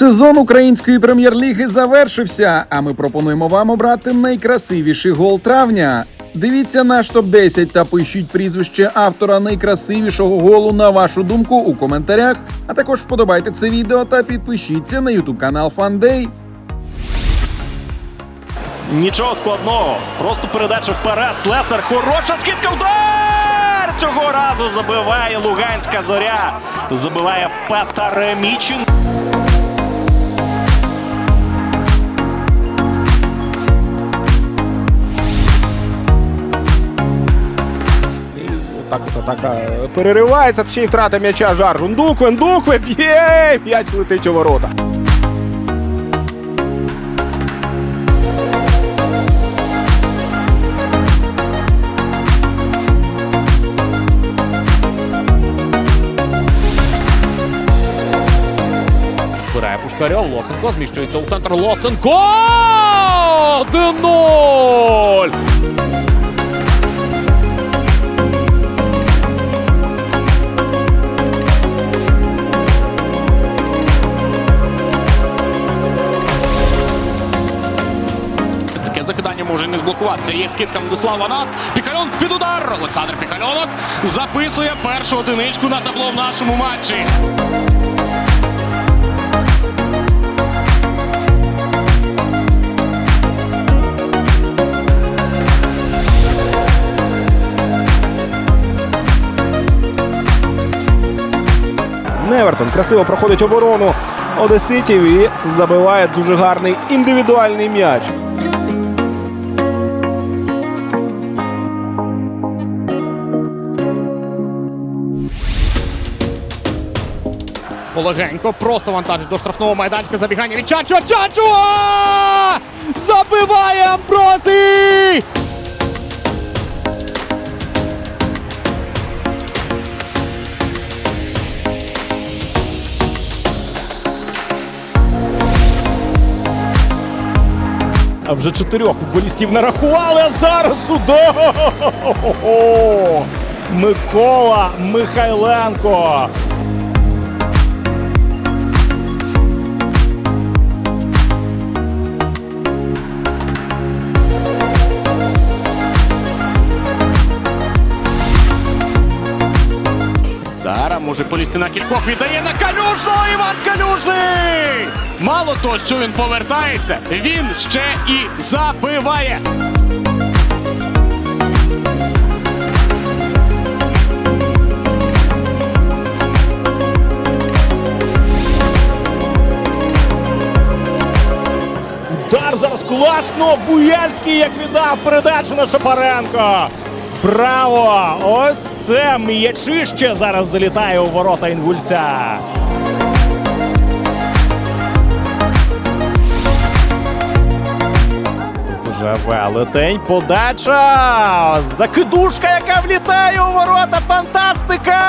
Сезон української прем'єр-ліги завершився, а ми пропонуємо вам обрати найкрасивіший гол травня. Дивіться наш топ 10 та пишіть прізвище автора найкрасивішого голу на вашу думку у коментарях. А також вподобайте це відео та підпишіться на ютуб канал Фандей. Нічого складного. Просто передача вперед. Слесар. Хороша скидка. Удар! Цього разу забиває Луганська зоря. Забиває Петар Мічин. Так атака переривається, ще й втрата м'яча Жар. Жундукве, Ндукве, б'є! М'яч летить у ворота. Збирає Пушкарьов. Лосенко зміщується у центр. Лосенко! 1-0! Закидання може не зблокуватися. Є скидка Владислав Ванат. Піхальонок під удар. Олександр Піхальонок записує першу одиничку на табло в нашому матчі. Невертон красиво проходить оборону Одеситів і забиває дуже гарний індивідуальний м'яч. Полегенько просто вантажить до штрафного майданчика. Забігання від Чачо. Чачо! Забиває Амброзій! А вже чотирьох футболістів нарахували, а зараз удар! Микола Михайленко. Може полізти на кількох. Віддає на Калюжного. Іван Калюжний! Мало того, що він повертається, він ще і забиває. Зараз класно. Буяльський як віддав передачу на Шапаренко. Браво! Ось це м'ячище зараз залітає у ворота інгульця. Тут уже велетень. Подача. Закидушка, яка влітає у ворота. Фантастика!